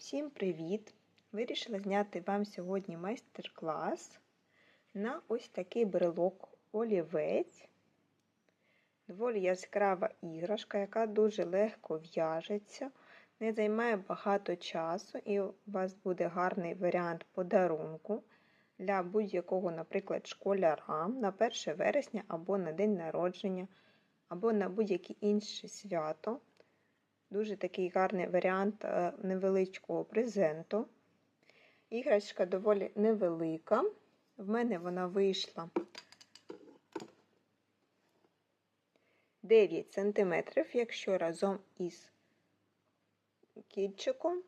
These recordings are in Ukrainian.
Всім привіт! Вирішила зняти вам сьогодні майстер-клас на ось такий брелок олівець. Доволі яскрава іграшка, яка дуже легко в'яжеться, не займає багато часу, і у вас буде гарний варіант подарунку для будь-якого, наприклад, школяра на 1 вересня або на день народження, або на будь-яке інше свято. Дуже такий гарний варіант е, невеличкого презенту. Іграшка доволі невелика. В мене вона вийшла 9 см, якщо разом із кітчиком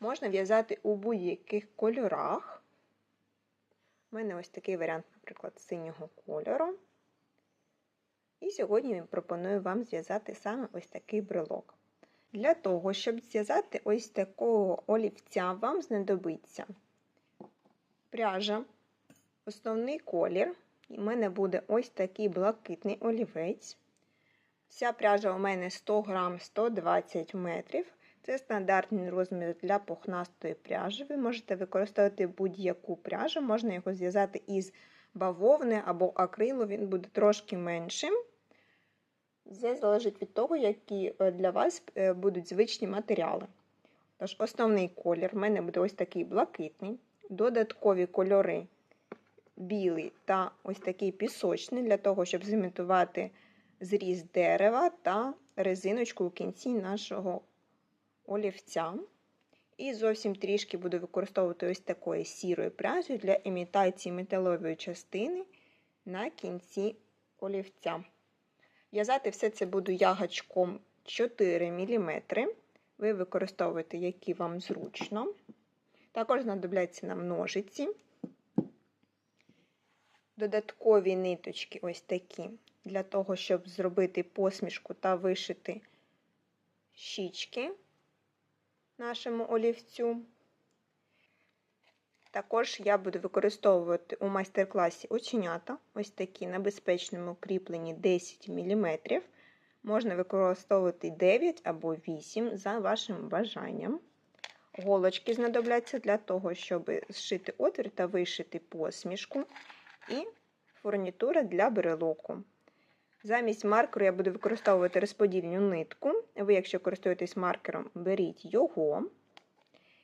можна в'язати у будь-яких кольорах. У мене ось такий варіант, наприклад, синього кольору. І сьогодні пропоную вам зв'язати саме ось такий брелок. Для того, щоб зв'язати ось такого олівця, вам знадобиться пряжа, основний колір. У мене буде ось такий блакитний олівець. Вся пряжа у мене 100 грам 120 метрів. Це стандартний розмір для пухнастої пряжі. Ви можете використовувати будь-яку пряжу, можна його зв'язати із бавовни або акрилу, він буде трошки меншим. Це залежить від того, які е, для вас е, будуть звичні матеріали. Тож, основний колір в мене буде ось такий блакитний, додаткові кольори білий та ось такий пісочний, для того, щоб зімітувати зріз дерева та резиночку у кінці нашого олівця. І зовсім трішки буду використовувати ось такої сірої пряжі для імітації металової частини на кінці олівця. В'язати все це буду ягачком 4 мм. Ви використовуєте, які вам зручно. Також знадобляться нам ножиці, додаткові ниточки, ось такі, для того, щоб зробити посмішку та вишити щічки нашому олівцю. Також я буду використовувати у майстер-класі оченята, ось такі на безпечному кріпленні 10 мм. Можна використовувати 9 або 8 за вашим бажанням. Голочки знадобляться для того, щоб зшити отвір та вишити посмішку. І фурнітура для брелоку. Замість маркеру я буду використовувати розподільну нитку. Ви, якщо користуєтесь маркером, беріть його.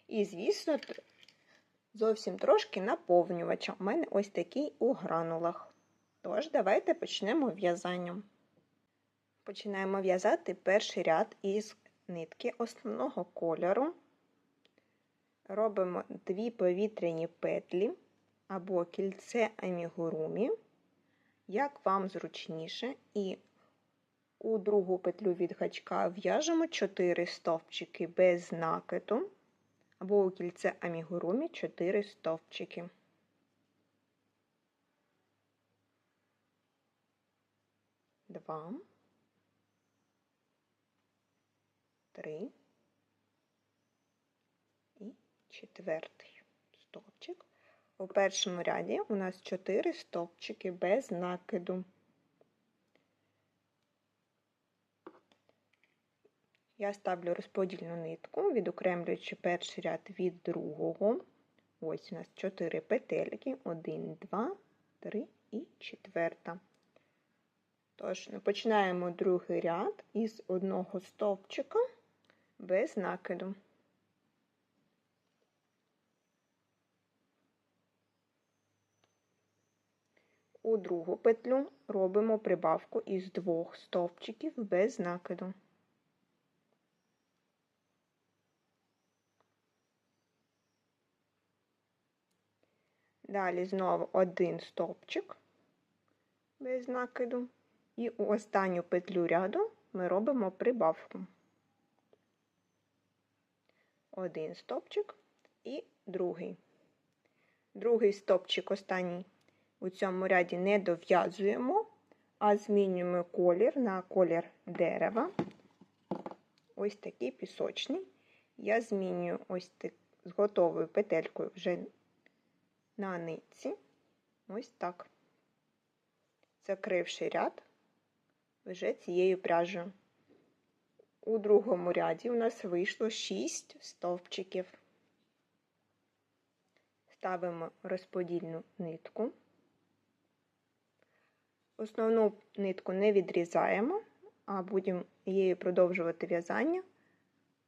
І, звісно, зовсім трошки наповнювача. У мене ось такий у гранулах. Тож, давайте почнемо в'язання. Починаємо в'язати перший ряд із нитки основного кольору. Робимо дві повітряні петлі або кільце амігурумі, як вам зручніше, і у другу петлю від гачка в'яжемо 4 стовпчики без накиду або у кільце амігурумі 4 стовпчики. Два, три і четвертий стовпчик. У першому ряді у нас 4 стовпчики без накиду. Я ставлю розподільну нитку, відокремлюючи перший ряд від другого. Ось у нас 4 петельки, 1, 2, 3 і 4. Тож, починаємо другий ряд із одного стовпчика без накиду. У другу петлю робимо прибавку із двох стовпчиків без накиду. Далі знову один стовпчик без накиду. І у останню петлю ряду ми робимо прибавку. Один стовпчик і другий. Другий стовпчик останній у цьому ряді не дов'язуємо, а змінюємо колір на колір дерева. Ось такий пісочний. Я змінюю ось так, з готовою петелькою вже на нитці. Ось так. Закривши ряд вже цією пряжею. У другому ряді у нас вийшло 6 стовпчиків. Ставимо розподільну нитку. Основну нитку не відрізаємо, а будемо її продовжувати в'язання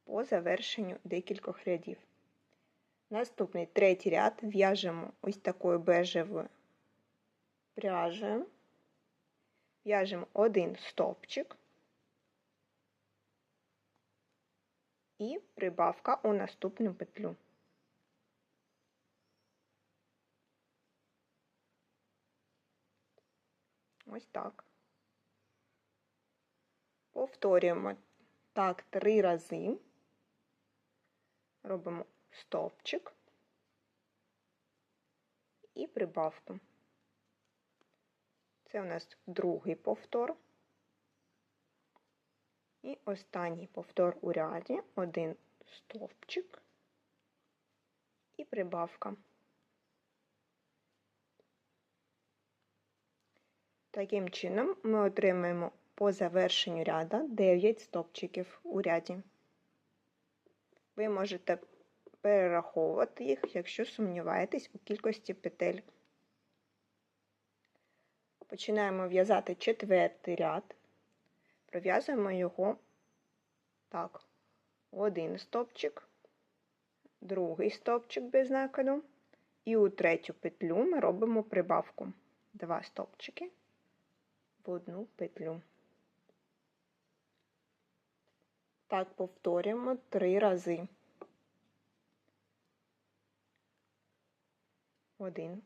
по завершенню декількох рядів. Наступний третій ряд в'яжемо ось такою бежевою пряжею, в'яжемо один стовпчик і прибавка у наступну петлю. Ось так. Повторюємо так три рази. Робимо стовпчик і прибавку. Це у нас другий повтор. І останній повтор у ряді, один стовпчик і прибавка. Таким чином ми отримаємо по завершенню ряда 9 стовпчиків у ряді. Ви можете перераховувати їх, якщо сумніваєтесь у кількості петель. Починаємо в'язати четвертий ряд, пров'язуємо його так, один стовпчик, другий стовпчик без накиду, і у третю петлю ми робимо прибавку. Два стовпчики в одну петлю. Так повторюємо три рази. Один,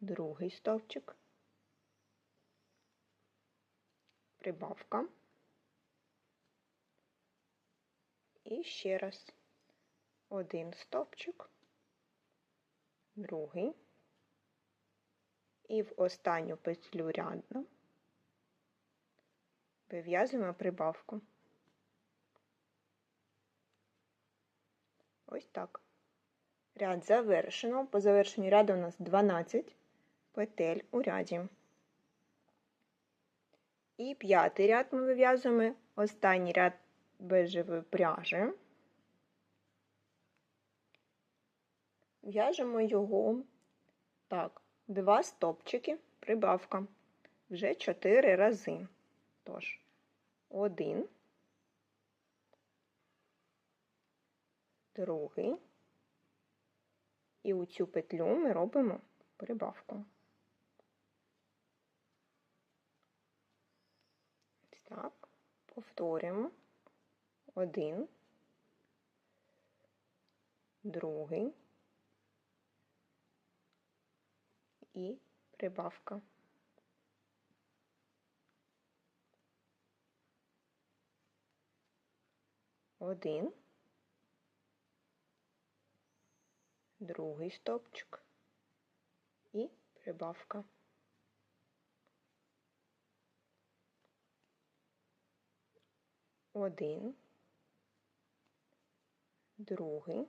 другий стовпчик, прибавка. І ще раз один стовпчик, другий. І в останню петлю рядно вив'язуємо прибавку. Ось так. Ряд завершено. По завершенню ряду у нас 12 петель у ряді. І п'ятий ряд ми вив'язуємо останній ряд бежевої пряжі. В'яжемо його так, два стопчики, прибавка. Вже 4 рази. Тож, один, другий. І у цю петлю ми робимо прибавку. Так, повторюємо один, другий і прибавка. Один. Другий стовпчик і прибавка. Один, другий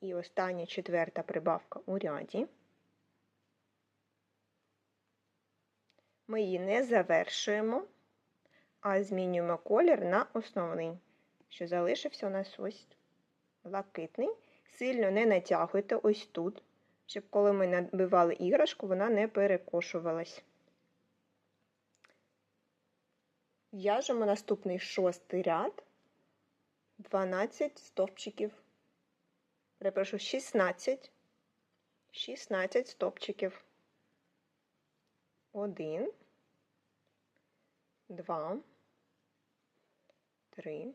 і остання четверта прибавка у ряді. Ми її не завершуємо, а змінюємо колір на основний, що залишився у нас ось блакитний. Сильно не натягуйте ось тут, щоб коли ми набивали іграшку, вона не перекошувалась. В'яжемо наступний шостий ряд, 12 стовпчиків. Перепрошую, 16, 16 стовпчиків. Один, два, три,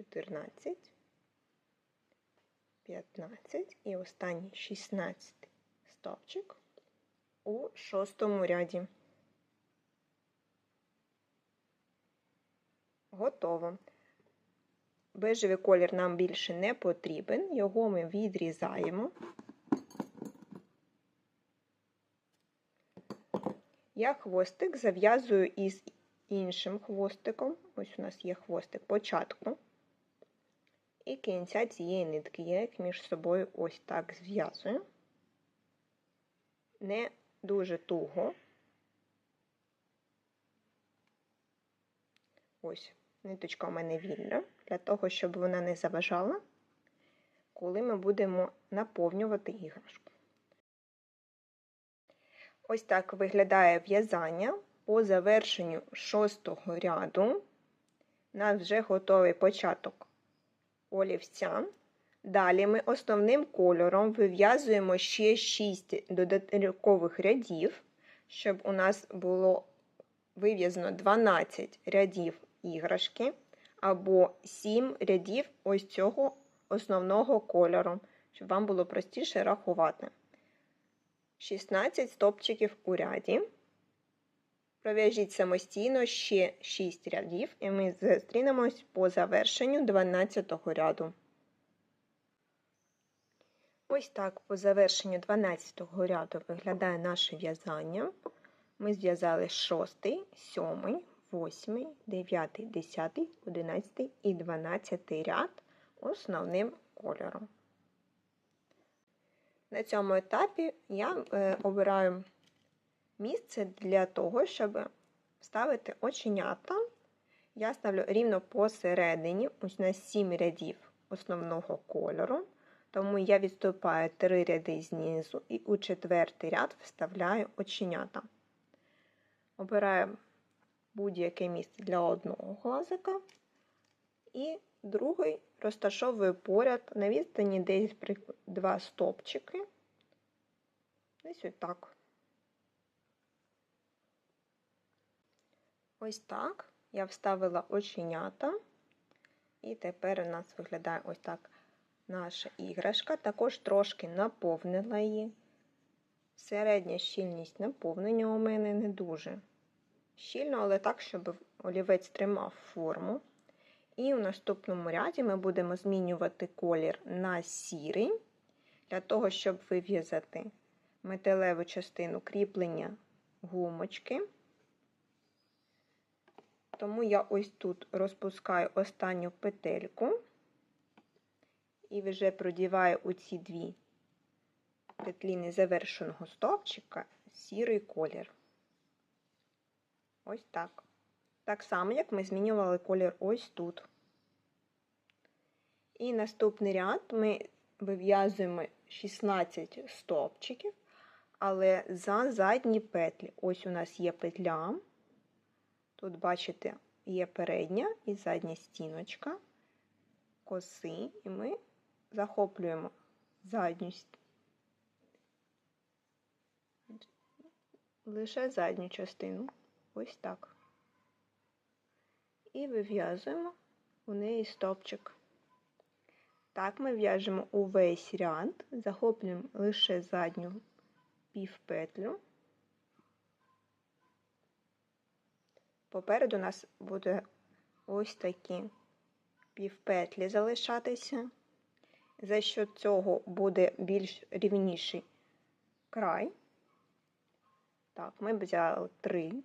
14, 15 і останній 16 стовпчик у шостому ряді. Готово. Бежевий колір нам більше не потрібен, його ми відрізаємо. Я хвостик зав'язую із іншим хвостиком. Ось у нас є хвостик початку. І кінця цієї нитки я їх між собою ось так зв'язую. Не дуже туго. Ось, ниточка у мене вільна, для того, щоб вона не заважала, коли ми будемо наповнювати іграшку. Ось так виглядає в'язання. По завершенню шостого ряду у нас вже готовий початок олівця. Далі ми основним кольором вив'язуємо ще 6 додаткових рядів, щоб у нас було вив'язано 12 рядів іграшки або 7 рядів ось цього основного кольору, щоб вам було простіше рахувати. 16 стопчиків у ряді. Пров'яжіть самостійно ще 6 рядів, і ми зустрінемось по завершенню 12 ряду. Ось так по завершенню 12 ряду виглядає наше в'язання. Ми зв'язали 6, 7, 8, 9, 10, 11 і 12 ряд основним кольором. На цьому етапі я е, обираю місце для того, щоб вставити оченята. Я ставлю рівно посередині, ось на 7 рядів основного кольору. Тому я відступаю 3 ряди знизу і у четвертий ряд вставляю оченята. Обираю будь-яке місце для одного глазика. І другий розташовую поряд на відстані десь два стопчики. Десь отак. Ось так я вставила оченята, і тепер у нас виглядає ось так наша іграшка. Також трошки наповнила її. Середня щільність наповнення у мене не дуже щільно, але так, щоб олівець тримав форму. І у наступному ряді ми будемо змінювати колір на сірий, для того, щоб вив'язати металеву частину кріплення гумочки. Тому я ось тут розпускаю останню петельку і вже продіваю у ці дві петлі незавершеного стовпчика сірий колір. Ось так. Так само, як ми змінювали колір ось тут. І наступний ряд ми вив'язуємо 16 стовпчиків, але за задні петлі. Ось у нас є петля. Тут, бачите, є передня і задня стіночка, коси, і ми захоплюємо задню лише задню частину. Ось так. І вив'язуємо у неї стопчик. Так, ми в'яжемо увесь ряд, захоплюємо лише задню півпетлю. Попереду у нас буде ось такі півпетлі залишатися. За що цього буде більш рівніший край. Так, ми взяли три,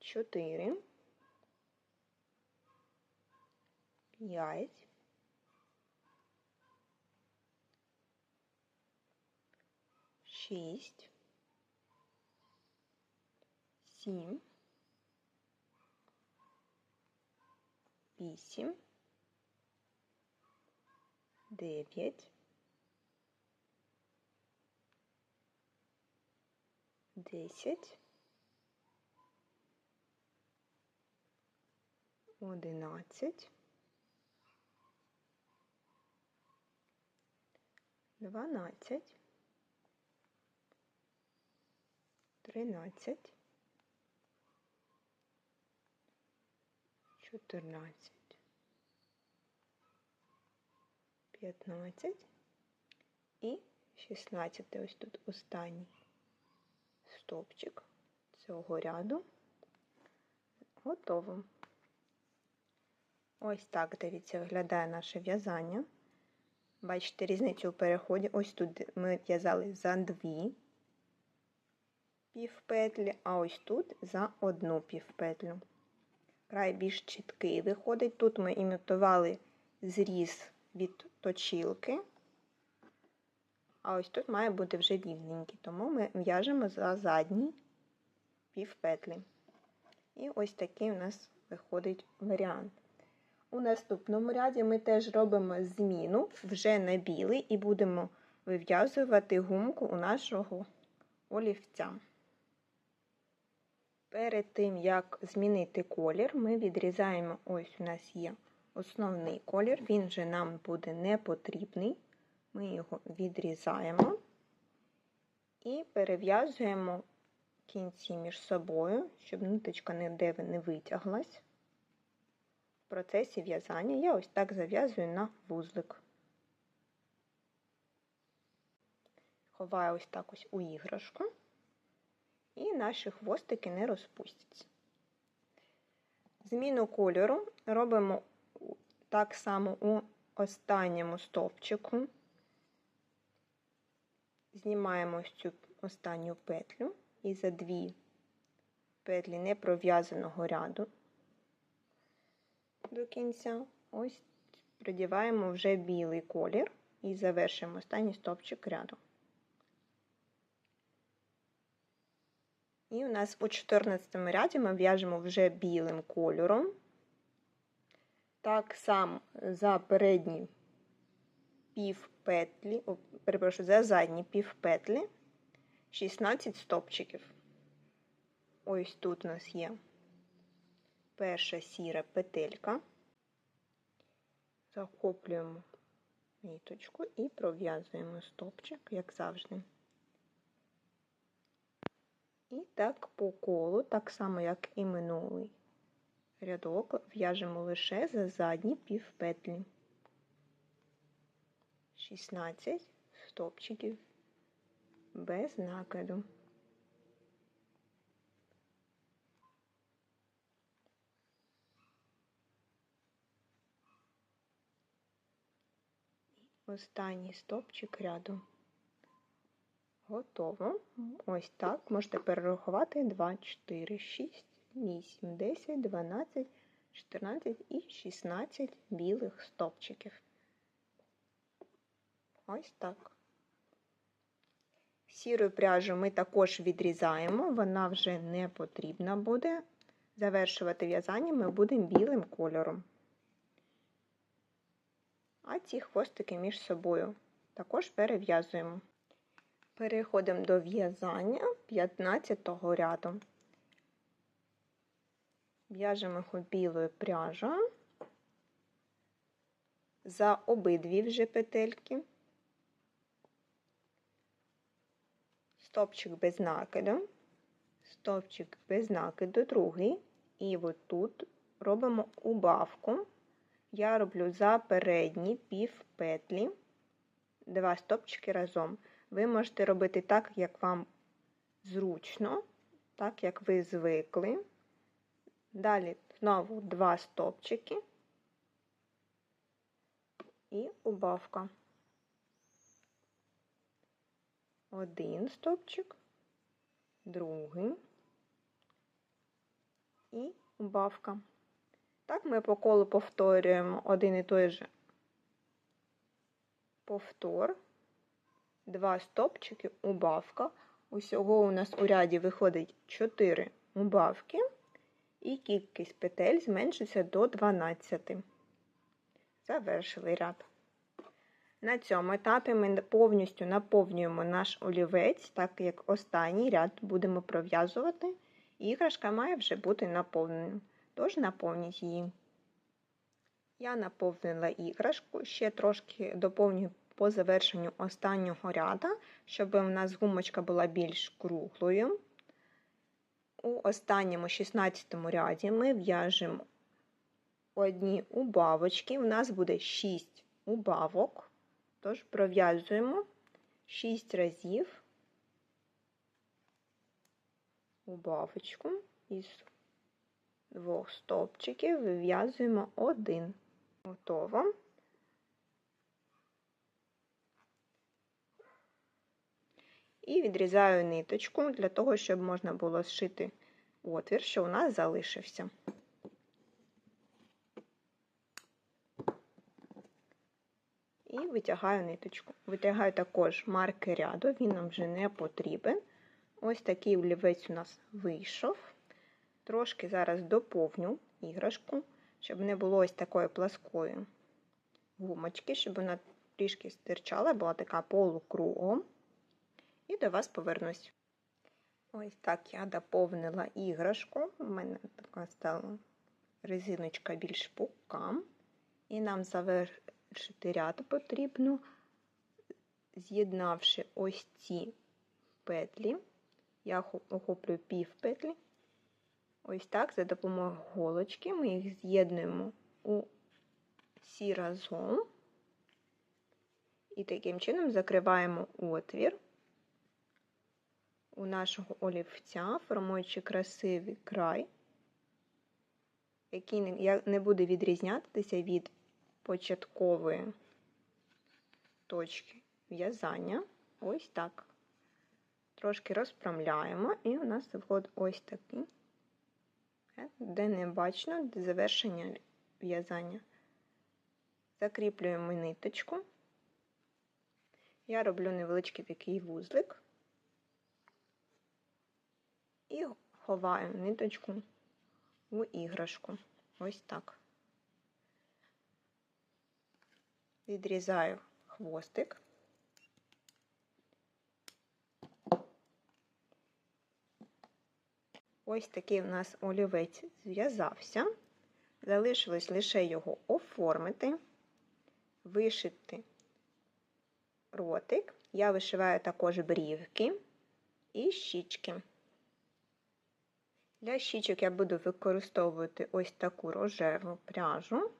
чотири, п'ять, шість, сім, вісім, дев'ять, десять, одинадцять, дванадцять, тринадцять, чотирнадцять, п'ятнадцять і шістнадцятий ось тут останній стовпчик цього ряду. Готово. Ось так, дивіться, виглядає наше в'язання. Бачите різницю у переході. Ось тут ми в'язали за дві півпетлі, а ось тут за одну півпетлю. Край більш чіткий виходить. Тут ми імітували зріз від точілки, а ось тут має бути вже вільненький, тому ми в'яжемо за задні півпетлі. І ось такий у нас виходить варіант. У наступному ряді ми теж робимо зміну вже на білий і будемо вив'язувати гумку у нашого олівця. Перед тим, як змінити колір, ми відрізаємо, ось у нас є основний колір, він вже нам буде не потрібний. Ми його відрізаємо і перев'язуємо кінці між собою, щоб ниточка ніде не витяглась. В процесі в'язання я ось так зав'язую на вузлик. Ховаю ось так ось у іграшку, і наші хвостики не розпустяться. Зміну кольору робимо так само у останньому стовпчику. Знімаємо цю останню петлю і за дві петлі непров'язаного ряду до кінця, ось придіваємо вже білий колір і завершимо останній стовпчик ряду. І у нас у 14 ряді ми в'яжемо вже білим кольором. Так само за передні пів петлі, о, перепрошую, за задні пів петлі 16 стопчиків. Ось тут у нас є перша сіра петелька. Захоплюємо ниточку і пров'язуємо стопчик, як завжди. І так по колу, так само, як і минулий рядок, в'яжемо лише за задні півпетлі. 16 стопчиків без накиду. Останній стопчик ряду. Готово. Ось так. Можете перерахувати 2, 4, 6, 8, 10, 12, 14 і 16 білих стопчиків. Ось так. Сіру пряжу ми також відрізаємо, вона вже не потрібна буде. Завершувати в'язання ми будемо білим кольором. А ці хвостики між собою також перев'язуємо. Переходимо до в'язання 15 ряду. В'яжемо його білою пряжею за обидві вже петельки. Стопчик без накиду, стопчик без накиду, другий. І от тут робимо убавку. Я роблю за передні пів петлі, два стопчики разом. Ви можете робити так, як вам зручно, так як ви звикли. Далі знову два стопчики і убавка. Один стопчик, другий і убавка. Так ми по колу повторюємо один і той же повтор, два стопчики, убавка. Усього у нас у ряді виходить 4 убавки, і кількість петель зменшиться до 12. Завершили ряд. На цьому етапі ми повністю наповнюємо наш олівець, так як останній ряд будемо пров'язувати, іграшка має вже бути наповненою. Тож наповніть її. Я наповнила іграшку, ще трошки доповнюю по завершенню останнього ряда, щоб у нас гумочка була більш круглою. У останньому 16 ряді ми в'яжемо одні убавочки. У нас буде 6 убавок. Тож пров'язуємо 6 разів убавочку із двох стовпчиків вив'язуємо один. Готово. І відрізаю ниточку для того, щоб можна було зшити отвір, що у нас залишився. І витягаю ниточку. Витягаю також марки ряду, він нам вже не потрібен. Ось такий олівець у нас вийшов. Трошки зараз доповню іграшку, щоб не було ось такої пласкої гумочки, щоб вона трішки стирчала, була така полукругом. До вас повернусь. Ось так я доповнила іграшку. У мене така стала резиночка більш пука. І нам завершити ряд потрібно, з'єднавши ось ці петлі, я охоплюю пів петлі. Ось так, за допомогою голочки, ми їх з'єднуємо у всі разом. І таким чином закриваємо отвір у нашого олівця, формуючи красивий край, який не буде відрізнятися від початкової точки в'язання. Ось так. Трошки розпрямляємо, і у нас виходить ось такий, де не бачно завершення в'язання. Закріплюємо ниточку. Я роблю невеличкий такий вузлик і ховаю ниточку у іграшку. Ось так. Відрізаю хвостик. Ось такий у нас олівець зв'язався. Залишилось лише його оформити, вишити ротик. Я вишиваю також брівки і щічки. Для щічок я буду використовувати ось таку рожеву пряжу.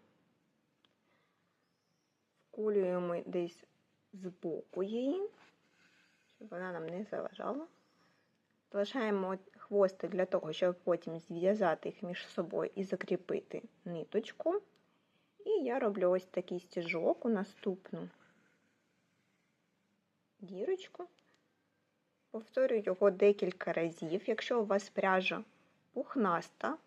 Вкулюємо десь з боку її, щоб вона нам не заважала. Залишаємо хвости для того, щоб потім зв'язати їх між собою і закріпити ниточку. І я роблю ось такий стіжок у наступну дірочку. Повторюю його декілька разів. Якщо у вас пряжа пухнаста,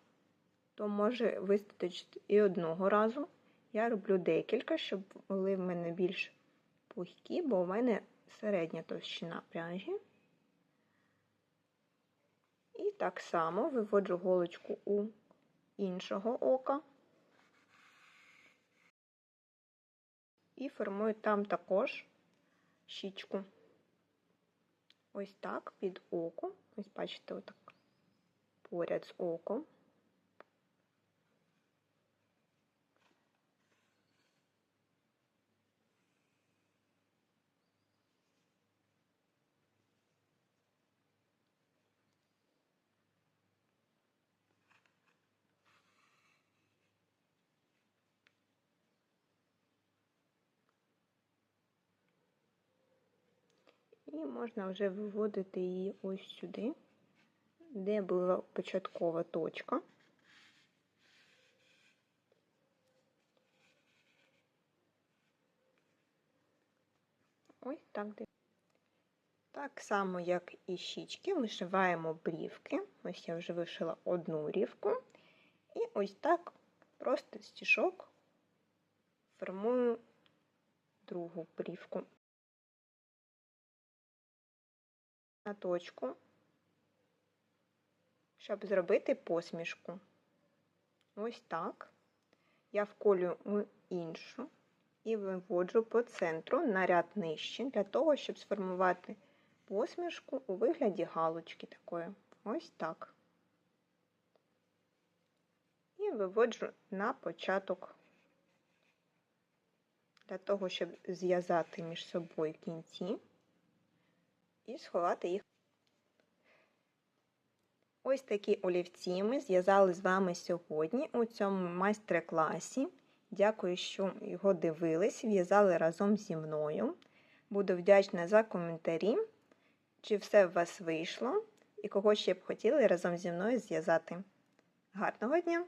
то може вистачити і одного разу. Я роблю декілька, щоб були в мене більш пухкі, бо у мене середня товщина пряжі. І так само виводжу голочку у іншого ока і формую там також щічку. Ось так під око. Ось бачите, отак поряд з оком. І можна вже виводити її ось сюди де була початкова точка. Ось так. Так само, як і щічки, вишиваємо брівки. Ось я вже вишила одну рівку. І ось так просто стішок формую другу брівку. На точку щоб зробити посмішку. Ось так. Я вколюю у іншу і виводжу по центру на ряд нижче, для того, щоб сформувати посмішку у вигляді галочки такої. Ось так. І виводжу на початок, для того, щоб зв'язати між собою кінці і сховати їх. Ось такі олівці ми зв'язали з вами сьогодні у цьому майстер-класі. Дякую, що його дивились, в'язали разом зі мною. Буду вдячна за коментарі, чи все в вас вийшло, і кого ще б хотіли разом зі мною зв'язати. Гарного дня!